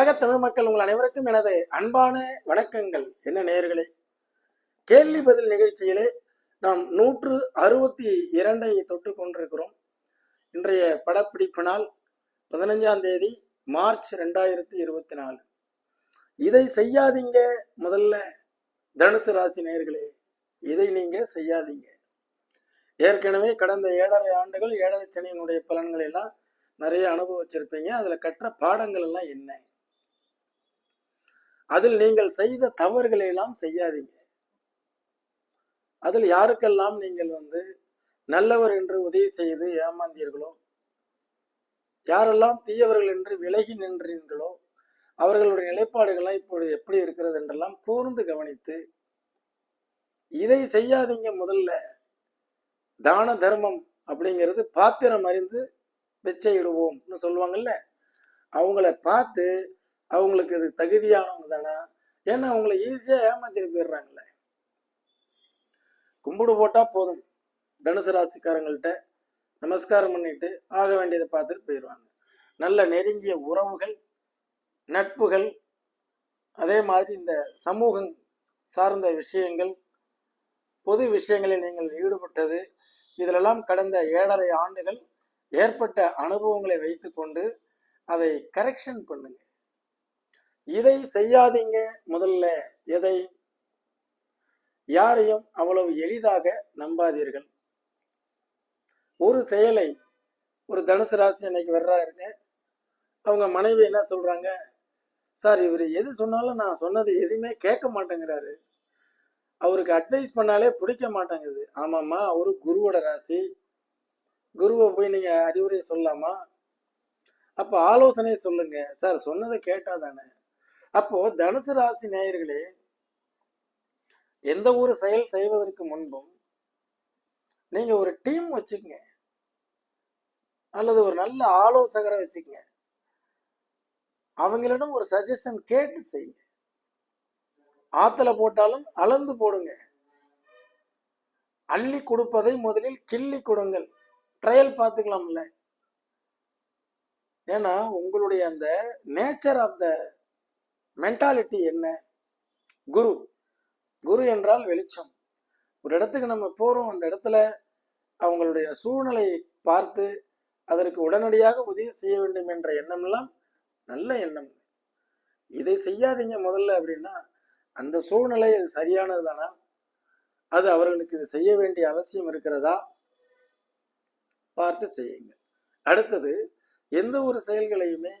உலக தமிழ் மக்கள் உங்கள் அனைவருக்கும் எனது அன்பான வணக்கங்கள். என்ன நேர்களே கேள்வி பதில் நிகழ்ச்சியிலே நாம் நூற்று அறுபத்தி இரண்டை தொட்டு கொண்டிருக்கிறோம். இன்றைய படப்பிடிப்பு நாள் பதினஞ்சாம் தேதி மார்ச் ரெண்டாயிரத்தி இருபத்தி நாலு. இதை செய்யாதீங்க முதல்ல தனுசு ராசி நேர்களே இதை நீங்க செய்யாதீங்க. ஏற்கனவே கடந்த ஏழரை ஆண்டுகள் ஏழரை சனியினுடைய பலன்கள் எல்லாம் நிறைய அனுபவிச்சிருப்பீங்க. அதுல கற்ற பாடங்கள் எல்லாம் என்ன? அதில் நீங்கள் செய்த தவறுகளை எல்லாம் செய்யாதீங்க. அதில் யாருக்கெல்லாம் நீங்கள் வந்து நல்லவர் என்று உதவி செய்து ஏமாந்தீர்களோ யாரெல்லாம் தீயவர்கள் என்று விலகி நின்றீர்களோ அவர்களுடைய நிலைப்பாடுகள்லாம் இப்பொழுது எப்படி இருக்கிறது என்றெல்லாம் கூர்ந்து கவனித்து இதை செய்யாதீங்க முதல்ல. தான தர்மம் அப்படிங்கிறது பாத்திரம் அறிந்து பிச்சையிடுவோம்னு சொல்லுவாங்கல்ல அவங்கள பார்த்து அவங்களுக்கு இது தகுதியானவங்க தானே? ஏன்னா அவங்கள ஈஸியாக ஏமாத்திட்டு போயிடுறாங்களே கும்பிடு போட்டா போதும். தனுசு ராசிக்காரங்கள்ட்ட நமஸ்காரம் பண்ணிட்டு ஆக வேண்டியதை பார்த்துட்டு போயிடுவாங்க. நல்ல நெருங்கிய உறவுகள் நட்புகள் அதே மாதிரி இந்த சமூகம் சார்ந்த விஷயங்கள் பொது விஷயங்களில் நீங்கள் ஈடுபட்டது இதிலெல்லாம் கடந்த ஏழரை ஆண்டுகள் ஏற்பட்ட அனுபவங்களை வைத்துக்கொண்டு அதை கரெக்ஷன் பண்ணுங்க. இதை செய்யாதீங்க முதல்ல. எதை? யாரையும் அவ்வளவு எளிதாக நம்பாதீர்கள். ஒரு செயலை ஒரு தனுசு ராசி அன்னைக்கு வர்றாருங்க அவங்க மனைவி என்ன சொல்றாங்க? சார் இவர் எது சொன்னாலும் நான் சொன்னது எதுவுமே கேட்க மாட்டேங்கிறாரு. அவருக்கு அட்வைஸ் பண்ணாலே பிடிக்க மாட்டேங்குது. ஆமாம்மா அவர் குருவோட ராசி. குருவை போய் நீங்கள் அறிவுரை சொல்லலாமா? அப்போ ஆலோசனை சொல்லுங்க. சார் சொன்னதை கேட்டால் தானே. அப்போ தனுசு ராசி நேயர்களே எந்த ஒரு செயல் செய்வதற்கு முன்பும் நீங்க ஒரு டீம் வச்சுக்கங்க. அல்லது ஒரு நல்ல ஆலோசகரை வச்சுக்கங்க. அவங்களிடம் ஒரு சஜஷன் கேட்டு செய்யுங்க. ஆத்துல போட்டாலும் அளந்து போடுங்க. அள்ளி கொடுப்பதை முதலில் கிள்ளி கொடுங்கள். ட்ரையல் பார்த்துக்கலாம்ல. ஏன்னா உங்களுடைய அந்த நேச்சர் ஆஃப் த மென்டாலிட்டி என்ன? குரு. குரு என்றால் வெளிச்சம். ஒரு இடத்துக்கு நம்ம போகிறோம் அந்த இடத்துல அவங்களுடைய சூழ்நிலையை பார்த்து அதற்கு உடனடியாக உதவி செய்ய வேண்டும் என்ற எண்ணம்லாம் நல்ல எண்ணம். இதை செய்யாதீங்க முதல்ல அப்படின்னா அந்த சூழ்நிலை அது சரியானது தானா? அது அவர்களுக்கு இது செய்ய வேண்டிய அவசியம் இருக்கிறதா? பார்த்து செய்யுங்க அடுத்தது எந்த ஒரு செயல்களையுமே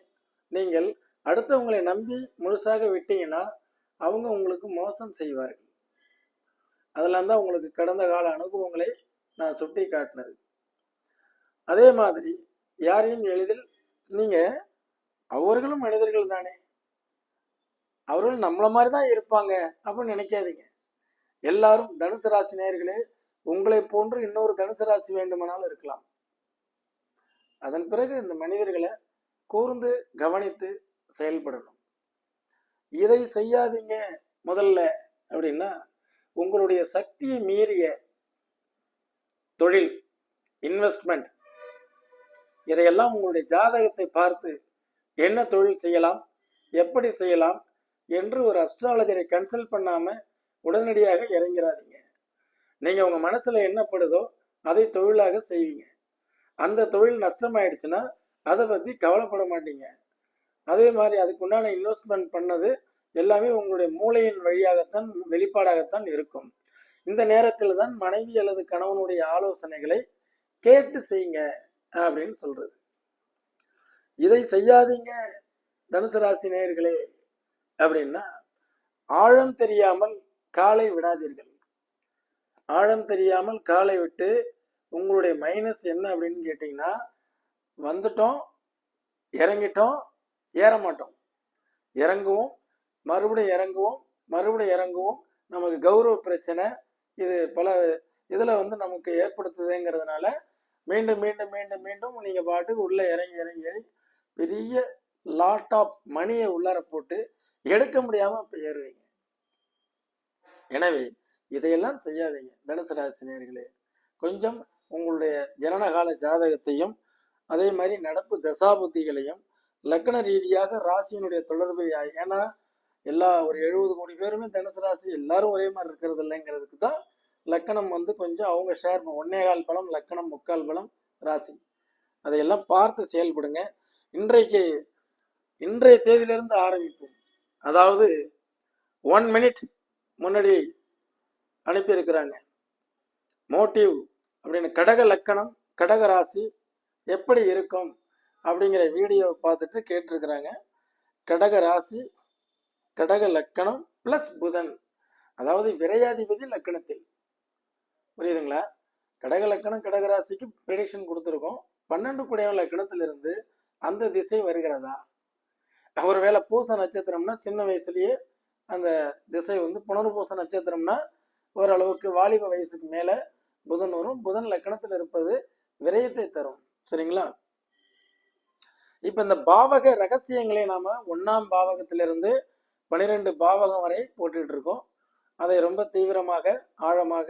நீங்கள் அடுத்தவங்களை நம்பி முழுசாக விட்டீங்கன்னா அவங்க உங்களுக்கு மோசம் செய்வார்கள். அதெல்லாம் தான் உங்களுக்கு கடந்த கால அனுபவங்களை நான் சுட்டி காட்டினது. அதே மாதிரி யாரையும் எளிதில் நீங்க அவர்களும் மனிதர்கள் தானே. அவர்கள் நம்மளை மாதிரி தான் இருப்பாங்க அப்படின்னு நினைக்காதீங்க. எல்லாரும் தனுசு ராசி நேயர்களே உங்களை போன்று இன்னொரு தனுசு ராசி வேண்டுமானாலும் இருக்கலாம். அதன் பிறகு இந்த மனிதர்களை கூர்ந்து கவனித்து செயல்படணும். இதை செய்யாதீங்க முதல்ல அப்படின்னா உங்களுடைய சக்தியை மீறிய தொழில் இன்வெஸ்ட்மெண்ட் இதையெல்லாம் உங்களுடைய ஜாதகத்தை பார்த்து என்ன தொழில் செய்யலாம் எப்படி செய்யலாம் என்று ஒரு அஸ்ட்ராலஜரை கன்சல்ட் பண்ணாம உடனடியாக இறங்கிறாதீங்க நீங்க உங்க மனசுல என்னப்படுதோ அதை தொழிலாக செய்வீங்க. அந்த தொழில் நஷ்டமாயிடுச்சுன்னா அதை பத்தி கவலைப்பட மாட்டீங்க. அதே மாதிரி அதுக்கு உண்டான இன்வெஸ்ட்மெண்ட் பண்ணது எல்லாமே உங்களுடைய மூளையின் வழியாகத்தான் வெளிப்பாடாகத்தான் இருக்கும். இந்த நேரத்தில் தான் மனைவி அல்லது கணவனுடைய ஆலோசனைகளை கேட்டு செய்யுங்க அப்படின்னு சொல்றது. இதை செய்யாதீங்க தனுசு ராசி நேயர்களே அப்படின்னா ஆழம் தெரியாமல் காலை விடாதீர்கள். ஆழம் தெரியாமல் காலை விட்டு உங்களுடைய மைனஸ் என்ன அப்படின்னு கேட்டிங்கன்னா வந்துட்டோம் இறங்கிட்டோம் ஏற மாட்டோம் இறங்குவோம் மறுபடியும் இறங்குவோம் மறுபடியும் இறங்குவோம். நமக்கு கௌரவ பிரச்சனை. இது பல இதில் வந்து நமக்கு ஏற்படுத்துதுங்கிறதுனால மீண்டும் மீண்டும் மீண்டும் மீண்டும் நீங்கள் பாட்டுக்கு உள்ளே இறங்கி இறங்கி இறங்கி பெரிய லாட் ஆஃப் மணியை உள்ளார போட்டு எடுக்க முடியாமல் இப்போ ஏறுவீங்க. எனவே இதையெல்லாம் செய்யாதீங்க. தனுசு ராசி கொஞ்சம் உங்களுடைய ஜனனகால ஜாதகத்தையும் அதே மாதிரி நடப்பு தசாபுத்திகளையும் லக்கண ரீதியாக ராசியினுடைய தொடர்பு ஏன்னா எல்லா ஒரு எழுபது கோடி பேருமே தனுசு ராசி எல்லாரும் ஒரே மாதிரி இருக்கிறது இல்லைங்கிறதுக்கு தான் லக்கணம் வந்து கொஞ்சம் அவங்க ஷேர் ஒன்னே கால் பலம் லக்கணம் முக்கால் பலம் ராசி. அதையெல்லாம் பார்த்து செயல்படுங்க. இன்றைக்கு இன்றைய தேதியிலிருந்து ஆரம்பிப்போம். அதாவது ஒன் மினிட் முன்னாடி அனுப்பியிருக்கிறாங்க. மோட்டிவ் அப்படின்னு கடக லக்கணம் கடக ராசி எப்படி இருக்கும்? அப்படிங்கிற வீடியோவை பார்த்துட்டு கேட்டிருக்கிறாங்க. கடக ராசி கடக லக்கணம் ப்ளஸ் புதன். அதாவது விரையாதிபதி லக்கணத்தில். புரியுதுங்களா? கடக லக்கணம் கடக ராசிக்கு ப்ரெடிக்ஷன் கொடுத்துருக்கோம். பன்னெண்டு குடையவன் லக்கணத்திலிருந்து அந்த திசை வருகிறதா? ஒருவேளை பூச நட்சத்திரம்னா சின்ன வயசுலயே அந்த திசை வந்து புனர்பூச நட்சத்திரம்னா ஓரளவுக்கு வாலிப வயசுக்கு மேல புதன் வரும். புதன் லக்கணத்தில் இருப்பது விரயத்தை தரும். சரிங்களா? இப்ப இந்த பாவக ரகசியங்களை நாம ஒன்னாம் பாவகத்திலிருந்து பனிரெண்டு பாவகம் வரை போட்டுட்டு இருக்கோம். அதை ரொம்ப தீவிரமாக ஆழமாக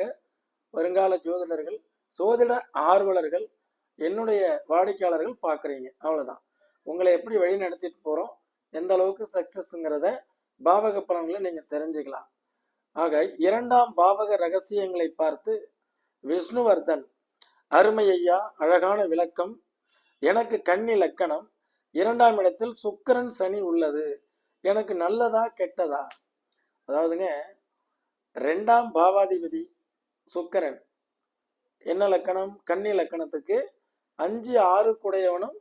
வருங்கால ஜோதிடர்கள் சோதிட ஆர்வலர்கள் என்னுடைய வாடிக்கையாளர்கள் பார்க்குறீங்க. அவ்வளோதான் உங்களை எப்படி வழி நடத்திட்டு போகிறோம் எந்த அளவுக்கு சக்ஸஸ்ங்கிறத பாவக பலன்களை நீங்கள் தெரிஞ்சுக்கலாம். ஆக இரண்டாம் பாவக ரகசியங்களை பார்த்து விஷ்ணுவர்தன் அருமை ஐயா அழகான விளக்கம். எனக்கு கண்ணி லக்கணம். இரண்டாம் இடத்தில் சுக்கரன் சனி உள்ளது. எனக்கு நல்லதா கெட்டதா? அதாவதுங்க ரெண்டாம் பாவாதிபதி சுக்கரன். என்ன லக்கணம்? கன்னி லக்கணத்துக்கு அஞ்சு ஆறு குடையவனும்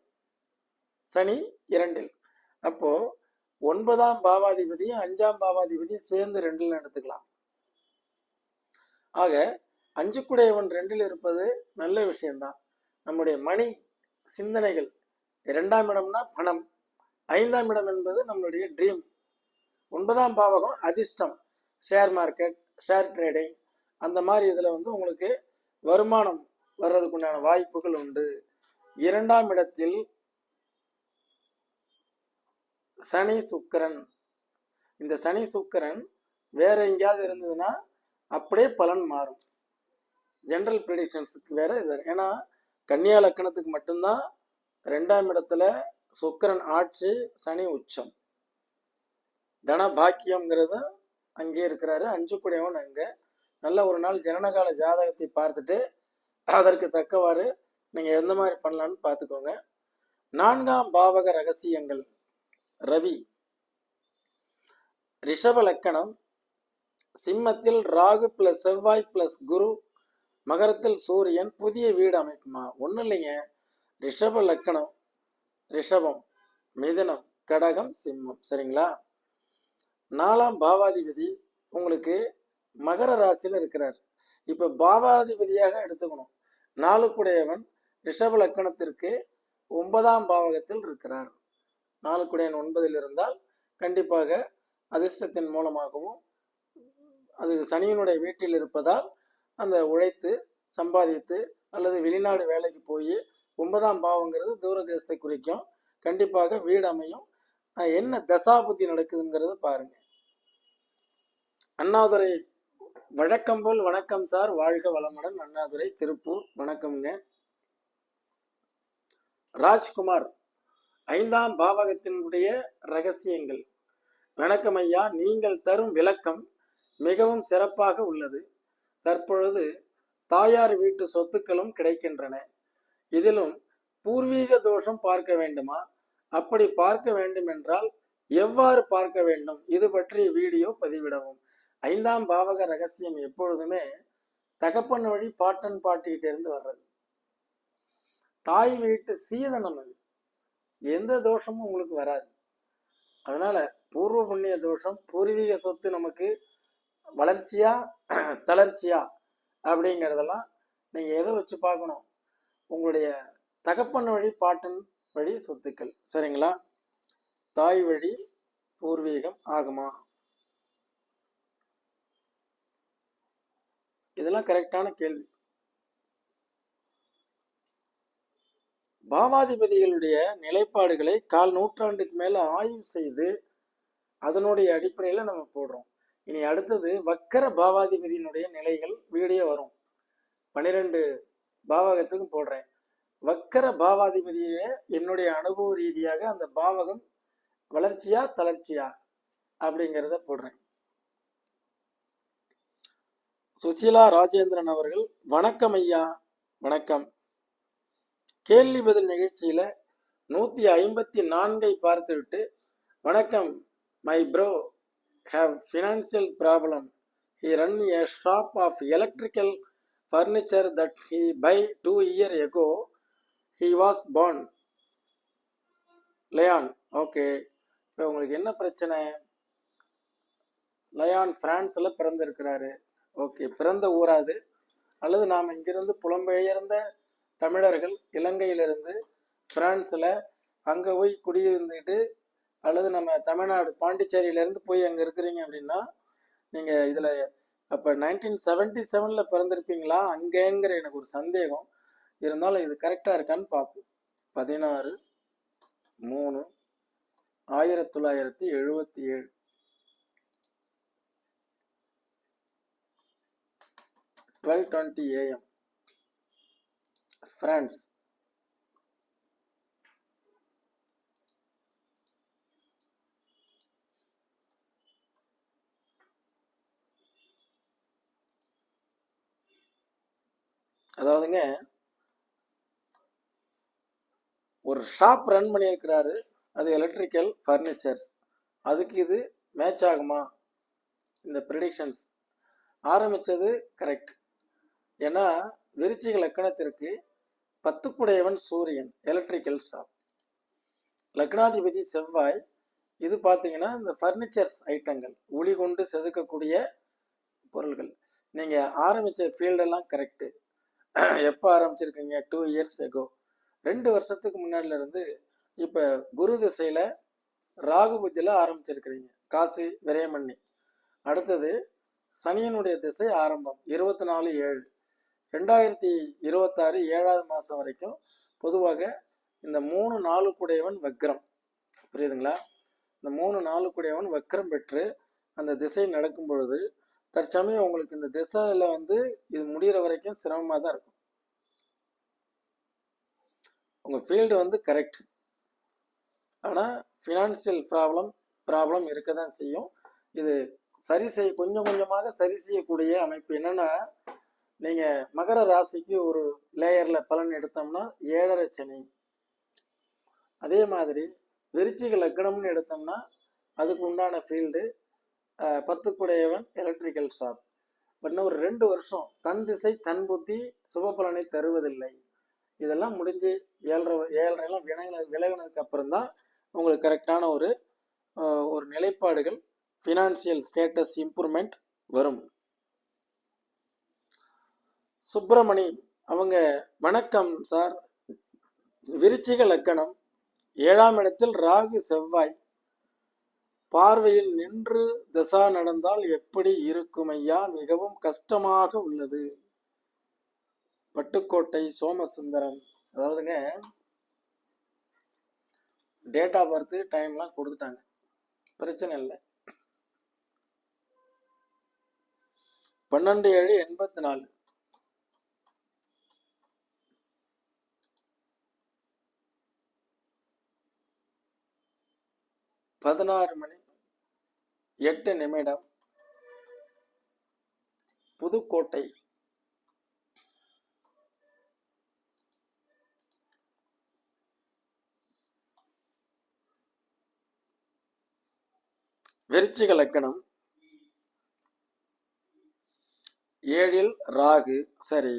சனி இரண்டில். அப்போ ஒன்பதாம் பாவாதிபதியும் அஞ்சாம் பாவாதிபதியும் சேர்ந்து ரெண்டில் எடுத்துக்கலாம். ஆக அஞ்சு குடையவன் ரெண்டில் இருப்பது நல்ல விஷயம்தான். நம்முடைய மணி சிந்தனைகள் இரண்டாம் இடம்னா பணம். ஐந்தாம் இடம் என்பது நம்மளுடைய ட்ரீம் ஒன்பதாம் பாவகம் அதிர்ஷ்டம். ஷேர் மார்க்கெட் ஷேர் ட்ரேடிங் அந்த மாதிரி இதில் வந்து உங்களுக்கு வருமானம் வர்றதுக்குண்டான வாய்ப்புகள் உண்டு. இரண்டாம் இடத்தில் சனி சுக்கரன். இந்த சனி சுக்கரன் வேற எங்கேயாவது இருந்ததுன்னா அப்படியே பலன் மாறும். ஜென்ரல் ப்ரெடிஷன்ஸுக்கு வேற இது ஏன்னா கன்னியா லக்கணத்துக்கு மட்டும்தான் ரெண்டாம் இடத்துல சுக்கிரன் ஆட்சி சனி உச்சம். தன பாக்கியம்ங்கிறது அங்கே இருக்கிறாரு. அஞ்சு குடையவன் அங்கே. நல்ல ஒரு நாள் ஜனனகால ஜாதகத்தை பார்த்துட்டு அதற்கு தக்கவாறு நீங்கள் எந்த மாதிரி பண்ணலான்னு பார்த்துக்கோங்க. நான்காம் பாவக ரகசியங்கள். ரவி. ரிஷப லக்கணம். சிம்மத்தில் ராகு பிளஸ் செவ்வாய் பிளஸ் குரு. மகரத்தில் சூரியன். புதிய வீடு அமைப்புமா ஒன்றும் இல்லைங்க. ரிஷப லக்கணம் ரிஷபம் மிதனம் கடகம் சிம்மம். சரிங்களா? நாலாம் பாவாதிபதி உங்களுக்கு மகர ராசியில் இருக்கிறார். இப்போ பாவாதிபதியாக எடுத்துக்கணும். நாளுக்குடையவன் ரிஷப லக்கணத்திற்கு ஒன்பதாம் பாவகத்தில் இருக்கிறார். நாளுக்குடையவன் ஒன்பதில் இருந்தால் கண்டிப்பாக அதிர்ஷ்டத்தின் மூலமாகவும் அது சனியினுடைய வீட்டில் இருப்பதால் அந்த உழைத்து சம்பாதித்து அல்லது வெளிநாடு வேலைக்கு போய் ஒன்பதாம் பாவங்கிறது தூர தேசத்தை குறிக்கும். கண்டிப்பாக வீடு அமையும். என்ன தசாபுத்தி நடக்குதுங்கிறத பாருங்க. அண்ணாதுரை வழக்கம் போல் வணக்கம் சார். வாழ்க வளமுடன் அண்ணாதுரை திருப்பூர். வணக்கம்ங்க. ராஜ்குமார் ஐந்தாம் பாவகத்தினுடைய ரகசியங்கள். வணக்கம் ஐயா. நீங்கள் தரும் விளக்கம் மிகவும் சிறப்பாக உள்ளது. தற்பொழுது தாயார் வீட்டு சொத்துக்களும் கிடைக்கின்றன. இதிலும் பூர்வீக தோஷம் பார்க்க வேண்டுமா? அப்படி பார்க்க வேண்டும் என்றால் எவ்வாறு பார்க்க வேண்டும்? இது பற்றிய வீடியோ பதிவிடவும். ஐந்தாம் பாவக ரகசியம் எப்பொழுதுமே தகப்பன் வழி பாட்டன் பாட்டிகிட்ட இருந்து வர்றது. தாய் வீட்டு சீதனம் அது. எந்த தோஷமும் உங்களுக்கு வராது. அதனால பூர்வ புண்ணிய தோஷம் பூர்வீக சொத்து நமக்கு வளர்ச்சியா தளர்ச்சியா அப்படிங்கிறதெல்லாம் நீங்கள் எதை வச்சு பார்க்கணும்? உங்களுடைய தகப்பன் வழி பாட்டன் வழி சொத்துக்கள். சரிங்களா? தாய் வழி பூர்வீகம் ஆகுமா? இதெல்லாம் கரெக்டான கேள்வி. பாவாதிபதிகளுடைய நிலைப்பாடுகளை கால் நூற்றாண்டுக்கு மேல ஆய்வு செய்து அதனுடைய அடிப்படையில நம்ம போடுறோம். இனி அடுத்தது வக்கர பாவாதிபதியினுடைய நிலைகள் வீடியோ வரும். பன்னிரெண்டு பாவகத்துக்கும் போடுறேன். வக்கர பாவாதிபதியில என்னுடைய அனுபவ ரீதியாக அந்த பாவகம் வளர்ச்சியா தளர்ச்சியா அப்படிங்கிறத போடுறேன். சுசீலா ராஜேந்திரன் அவர்கள் வணக்கம் ஐயா வணக்கம். கேள்வி பதில் நிகழ்ச்சியில நூத்தி ஐம்பத்தி நான்கை பார்த்துவிட்டு வணக்கம் my bro have financial problem he run a shop of electrical furniture that he buy two year ago he was born. லயான் ஓகே இப்போ உங்களுக்கு என்ன பிரச்சனை? லயான் பிரான்ஸில் பிறந்திருக்கிறாரு. ஓகே பிறந்த ஊராது. அல்லது நாம் இங்கிருந்து புலம்பெயர்ந்த தமிழர்கள் இலங்கையிலிருந்து ஃப்ரான்ஸில் அங்கே போய் குடியிருந்துட்டு அல்லது நம்ம தமிழ்நாடு பாண்டிச்சேரியிலேருந்து போய் அங்கே இருக்கிறீங்க அப்படின்னா நீங்கள் இதில் அப்போ நைன்டீன் செவன்ட்டி செவனில் பிறந்திருப்பீங்களா? அங்கேங்கிற எனக்கு ஒரு சந்தேகம். இருந்தாலும் இது கரெக்டாக இருக்கான்னு பார்ப்போம். பதினாறு மூணு ஆயிரத்தி தொள்ளாயிரத்தி எழுபத்தி ஏழு. டுவெல் டுவெண்ட்டி ஏஎம் ஃப்ரான்ஸ் அதாவதுங்க ஒரு ஷாப் ரன் பண்ணியிருக்கிறாரு அது எலக்ட்ரிக்கல் ஃபர்னிச்சர்ஸ் அதுக்கு இது மேட்ச் ஆகுமா? இந்த ப்ரிடிக்ஷன்ஸ் ஆரம்பித்தது கரெக்ட் ஏன்னா விருச்சிக லக்கணத்திற்கு பத்துக்குடையவன் சூரியன் எலக்ட்ரிக்கல் ஷாப் லக்னாதிபதி செவ்வாய் இது பார்த்தீங்கன்னா இந்த ஃபர்னிச்சர்ஸ் ஐட்டங்கள் ஒளி கொண்டு செதுக்கக்கூடிய பொருள்கள். நீங்கள் ஆரம்பித்த ஃபீல்டெல்லாம் கரெக்டு எப்போ ஆரம்பிச்சிருக்கீங்க? டூ இயர்ஸ் எகோ ரெண்டு வருஷத்துக்கு முன்னாடில இருந்து இப்போ குரு திசையில் ராகு புத்தியில் ஆரம்பிச்சிருக்கிறீங்க. காசு விரயமண்ணி அடுத்தது சனியனுடைய திசை ஆரம்பம் இருபத்தி நாலு ஏழு. ரெண்டாயிரத்தி இருபத்தாறு ஏழாவது மாதம் வரைக்கும் பொதுவாக இந்த மூணு நாலு கூடையவன் வக்ரம். புரியுதுங்களா? இந்த மூணு நாலு கூடையவன் வக்ரம் பெற்று அந்த திசை நடக்கும் பொழுது தற்சமயம் உங்களுக்கு இந்த திசையில் வந்து இது முடிகிற வரைக்கும் சிரமமாக தான் இருக்கும். உங்கள் ஃபீல்டு வந்து கரெக்ட் ஆனால் ஃபினான்சியல் ப்ராப்ளம் ப்ராப்ளம் இருக்க தான் செய்யும். இது சரி செய்ய கொஞ்சம் கொஞ்சமாக சரி செய்யக்கூடிய அமைப்பு என்னென்னா நீங்கள் மகர ராசிக்கு ஒரு லேயரில் பலன் எடுத்தோம்னா ஏழரை சனி. அதே மாதிரி விருச்சிக லக்னம்னு எடுத்தோம்னா அதுக்கு உண்டான ஃபீல்டு பத்துக்குடையவன் எலக்ட்ரிக்கல் ஷாப் பண்ண ஒரு ரெண்டு வருஷம் தன் திசை தன் புத்தி சுப பலனை தருவதில்லை. இதெல்லாம் முடிஞ்சு ஏழரை ஏழரைலாம் விலகின விலகினதுக்கு அப்புறம்தான் உங்களுக்கு கரெக்டான ஒரு ஒரு நிலைப்பாடுகள் ஃபினான்சியல் ஸ்டேட்டஸ் இம்ப்ரூவ்மெண்ட் வரும். சுப்பிரமணி அவங்க வணக்கம் சார். விருச்சிக லக்கணம். ஏழாம் இடத்தில் ராகு செவ்வாய். பார்வையில் நின்று திசா நடந்தால் எப்படி இருக்கும் ஐயா மிகவும் கஷ்டமாக உள்ளது. பட்டுக்கோட்டை சோமசுந்தரம். அதாவதுங்க டேட் ஆஃப் டைம்லாம் கொடுத்துட்டாங்க. பிரச்சனை இல்லை. பன்னெண்டு ஏழு எண்பத்தி நாலு. பதினாறு மணி எட்டு நிமிடம். புதுக்கோட்டை. விருச்சிக லக்கணம் ஏழில் ராகு சரி.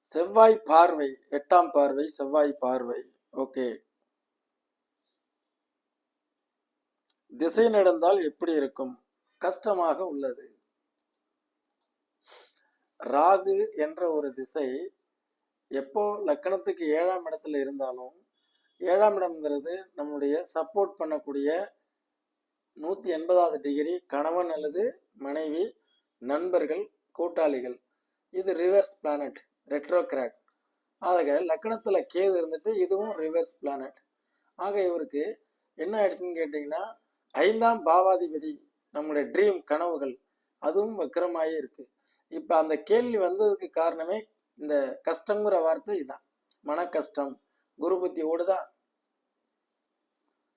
செவ்வாய் பார்வை எட்டாம் பார்வை செவ்வாய் பார்வை. ஓகே. திசை நடந்தால் எப்படி இருக்கும்? கஷ்டமாக உள்ளது. ராகு என்ற ஒரு திசை எப்போ லக்கணத்துக்கு ஏழாம் இடத்துல இருந்தாலும் ஏழாம் இடம்ங்கிறது நம்முடைய சப்போர்ட் பண்ணக்கூடிய நூற்றி எண்பதாவது டிகிரி கணவன் அல்லது மனைவி நண்பர்கள் கூட்டாளிகள். இது ரிவர்ஸ் பிளானட் ரெட்ரோகிராட் ஆக லக்கணத்தில் கேது இருந்துட்டு இதுவும் ரிவர்ஸ் பிளானட் ஆக இவருக்கு என்ன ஆயிடுச்சுன்னு கேட்டிங்கன்னா ஐந்தாம் பாவாதிபதி நம்முடைய ட்ரீம் கனவுகள் அதுவும் வக்கரமாயே இருக்கு. இப்போ அந்த கேள்வி வந்ததுக்கு காரணமே இந்த கஷ்டங்கிற வார்த்தை இதான். மன கஷ்டம் குரு புத்தி ஓடுதா?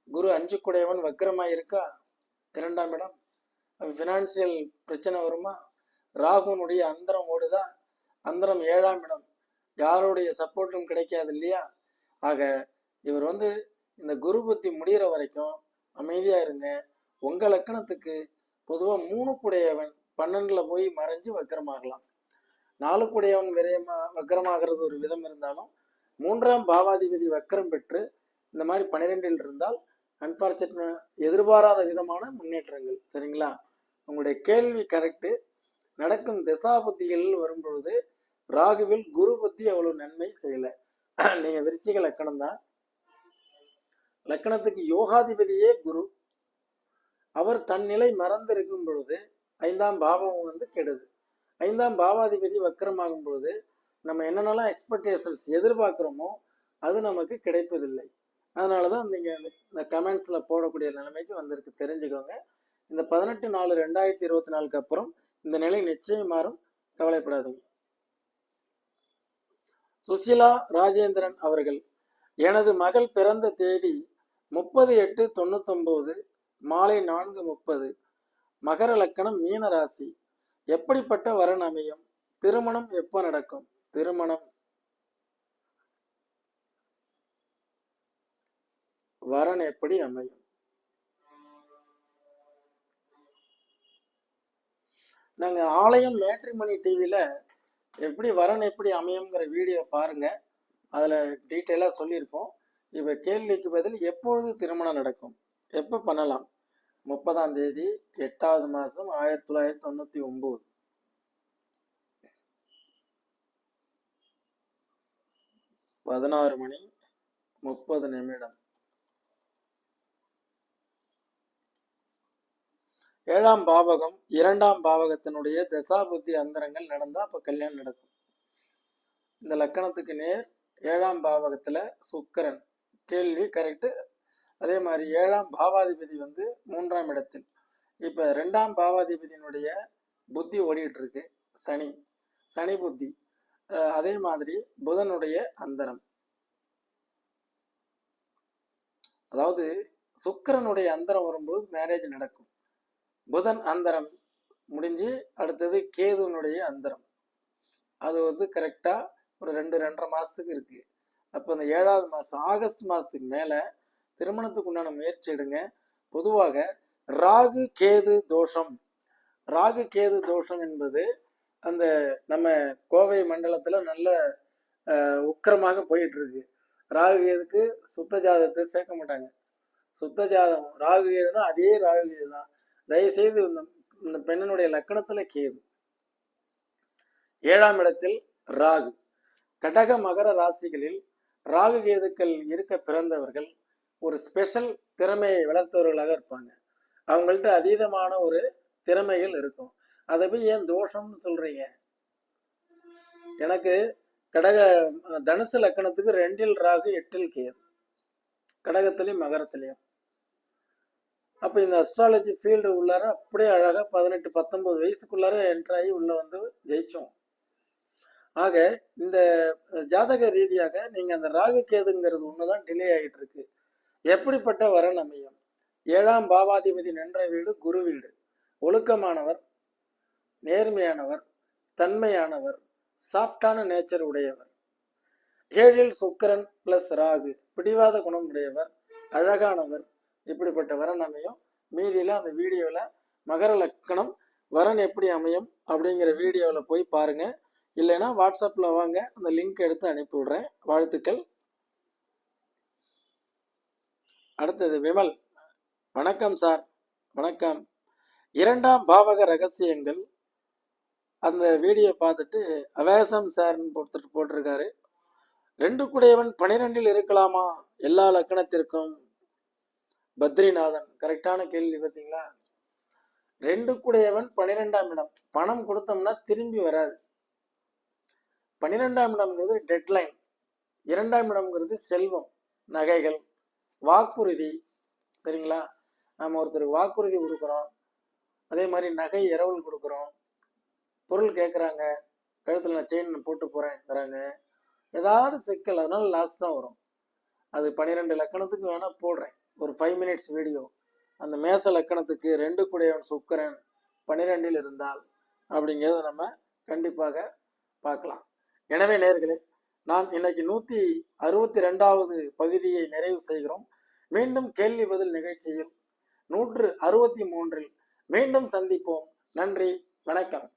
குரு அஞ்சு குடையவன் வக்கரமா இருக்கா? இரண்டாம் இடம். ஃபினான்சியல் பிரச்சனை வருமா? ராகுனுடைய அந்தரம் ஓடுதா? அந்தரம் ஏழாம் இடம். யாருடைய சப்போர்ட்டும் கிடைக்காது இல்லையா? ஆக இவர் வந்து இந்த குரு புத்தி முடிகிற வரைக்கும் அமைதியா இருங்க. உங்க லக்கணத்துக்கு பொதுவா மூணு குடையவன் பன்னெண்டுல போய் மறைஞ்சு வக்கரமாகலாம். நாலு குடையவன் விரயமா வக்கரமாகிறது ஒரு விதம் இருந்தாலும் மூன்றாம் பாவாதிபதி வக்கரம் பெற்று இந்த மாதிரி பன்னிரெண்டில் இருந்தால் அன்பார்ச்சுனேட் எதிர்பாராத விதமான முன்னேற்றங்கள். சரிங்களா? உங்களுடைய கேள்வி கரெக்டு நடக்கும் திசா புத்திகள் வரும்பொழுது ராகுவில் குரு புத்தி அவ்வளவு நன்மை செய்யல. நீங்க விருச்சிக லக்கணம் தான் லக்கணத்துக்கு யோகாதிபதியே குரு. அவர் தன் நிலை மறந்து இருக்கும் பொழுது ஐந்தாம் பாவம் வந்து கெடுது. ஐந்தாம் பாவாதிபதி வக்கரமாகும் பொழுது நம்ம என்னென்னலாம் எக்ஸ்பெக்டேஷன்ஸ் எதிர்பார்க்குறோமோ அது நமக்கு கிடைப்பதில்லை. அதனால தான் நீங்கள் இந்த கமெண்ட்ஸில் போடக்கூடிய நிலைமைக்கு வந்திருக்கு. தெரிஞ்சுக்கோங்க. இந்த பதினெட்டு நாலு ரெண்டாயிரத்தி இருபத்தி நாலுக்கு அப்புறம் இந்த நிலை நிச்சயம் மாறும். கவலைப்படாதீங்க. சுசிலா ராஜேந்திரன் அவர்கள் எனது மகள் பிறந்த தேதி முப்பது எட்டு தொண்ணூத்தொம்போது மாலை நான்கு முப்பது. மகர லக்கணம் மீன ராசி. எப்படிப்பட்ட வரன் அமையும்? திருமணம் எப்போ நடக்கும்? திருமணம். வரன் எப்படி அமையும்? நாங்க ஆலயம் மேட்ரிமணி டிவியில எப்படி வரன் எப்படி அமையுங்கிற வீடியோ பாருங்க. அதுல டீட்டெயிலா சொல்லியிருப்போம். இவை கேள்விக்கு பதில் எப்பொழுது திருமணம் நடக்கும்? எப்போ பண்ணலாம்? முப்பதாம் தேதி எட்டாவது மாசம் ஆயிரத்தி தொள்ளாயிரத்தி தொண்ணூத்தி ஒன்பது. பதினாறு மணி முப்பது நிமிடம். ஏழாம் பாவகம் இரண்டாம் பாவகத்தினுடைய தசாபுத்தி அந்தரங்கள் நடந்தா அப்ப கல்யாணம் நடக்கும். இந்த லக்கணத்துக்கு நேர் ஏழாம் பாவகத்துல சுக்கரன். கேள்வி கரெக்டு அதே மாதிரி ஏழாம் பாவாதிபதி வந்து மூன்றாம் இடத்தில். இப்போ ரெண்டாம் பாவாதிபதியினுடைய புத்தி ஓடிட்டு இருக்கு. சனி சனி புத்தி. அதே மாதிரி புதனுடைய அந்தரம். அதாவது சுக்கரனுடைய அந்தரம் வரும்போது மேரேஜ் நடக்கும். புதன் அந்தரம் முடிஞ்சு அடுத்தது கேதுனுடைய அந்தரம். அது வந்து கரெக்டாக ஒரு ரெண்டு ரெண்டரை மாதத்துக்கு இருக்குது அப்போ இந்த ஏழாவது மாதம் ஆகஸ்ட் மாதத்துக்கு மேலே திருமணத்துக்கு உண்டான முயற்சி எடுங்க. பொதுவாக ராகு கேது தோஷம். ராகு கேது தோஷம் என்பது அந்த நம்ம கோவை மண்டலத்தில் நல்ல உக்கரமாக உக்கிரமாக போயிட்டு இருக்கு ராகு கேதுக்கு சுத்த ஜாதத்தை சேர்க்க மாட்டாங்க. சுத்த ஜாதம் ராகு கேதுனா அதே ராகு கேது தான். தயவுசெய்து இந்த இந்த பெண்ணனுடைய லக்கணத்தில் கேது. ஏழாம் இடத்தில் ராகு. கடக மகர ராசிகளில் ராகு கேதுக்கள் இருக்க பிறந்தவர்கள் ஒரு ஸ்பெஷல் திறமையை வளர்த்தவர்களாக இருப்பாங்க. அவங்கள்ட்ட அதீதமான ஒரு திறமைகள் இருக்கும். அதை போய் ஏன் தோஷம்னு சொல்றீங்க? எனக்கு கடக தனுசு லக்கணத்துக்கு ரெண்டில் ராகு எட்டில் கேது. கடகத்திலையும் மகரத்திலையும். அப்ப இந்த அஸ்ட்ராலஜி ஃபீல்டு உள்ளார அப்படியே அழகா பதினெட்டு பத்தொன்பது வயசுக்குள்ளார என்ட்ராகி உள்ளே உள்ள வந்து ஜெயிச்சோம். ஆக இந்த ஜாதக ரீதியாக நீங்க அந்த ராகு கேதுங்கிறது ஒண்ணுதான் டிலே ஆகிட்டு இருக்கு எப்படிப்பட்ட வரன் அமையும்? ஏழாம் பாவாதிபதி நின்ற வீடு குரு வீடு. ஒழுக்கமானவர் நேர்மையானவர் தன்மையானவர் சாஃப்டான நேச்சர் உடையவர். ஏழில் சுக்கரன் பிளஸ் ராகு. பிடிவாத குணம் உடையவர் அழகானவர். இப்படிப்பட்ட வரன் அமையும். மீதியில அந்த வீடியோல மகர லக்கணம் வரன் எப்படி அமையும் அப்படிங்கிற வீடியோவில் போய் பாருங்கள் இல்லைன்னா வாட்ஸ்அப்பில் வாங்க அந்த லிங்க் எடுத்து அனுப்பி விடுறேன் வாழ்த்துக்கள். அடுத்தது விமல். வணக்கம் சார். வணக்கம். இரண்டாம் பாவக ரகசியங்கள். அந்த வீடியோ பார்த்துட்டு அவேசம் சார்னு போட்டு போட்டிருக்காரு. ரெண்டு குடையவன் பனிரெண்டில் இருக்கலாமா? எல்லா லக்கணத்திற்கும். பத்ரிநாதன். கரெக்டான கேள்வி பார்த்தீங்களா? ரெண்டு குடையவன் பனிரெண்டாம் இடம். பணம் கொடுத்தோம்னா திரும்பி வராது. பன்னிரெண்டாம் இடம்ங்கிறது டெட்லைன் இரண்டாம் இடம்ங்கிறது செல்வம் நகைகள் வாக்குறுதி. சரிங்களா? நம்ம ஒருத்தருக்கு வாக்குறுதி கொடுக்குறோம். அதே மாதிரி நகை இரவல் கொடுக்குறோம். பொருள் கேட்குறாங்க கழுத்தில் நான் செயின் போட்டு போகிறேங்கிறாங்க ஏதாவது சிக்கல் அதனால லாஸ் தான் வரும். அது பன்னிரெண்டு லக்கணத்துக்கு வேணால் போடுறேன். ஒரு ஃபைவ் மினிட்ஸ் வீடியோ அந்த மேச லக்கணத்துக்கு ரெண்டு குடையவன் சுக்கரன் பன்னிரெண்டில் இருந்தால் அப்படிங்கிறத நம்ம கண்டிப்பாக பார்க்கலாம். எனவே நேர்களே நாம் இன்னைக்கு நூத்தி அறுபத்தி ரெண்டாவது பகுதியை நிறைவு செய்கிறோம். மீண்டும் கேள்வி பதில் நிகழ்ச்சியில் நூற்று அறுபத்தி மூன்றில் மீண்டும் சந்திப்போம். நன்றி வணக்கம்.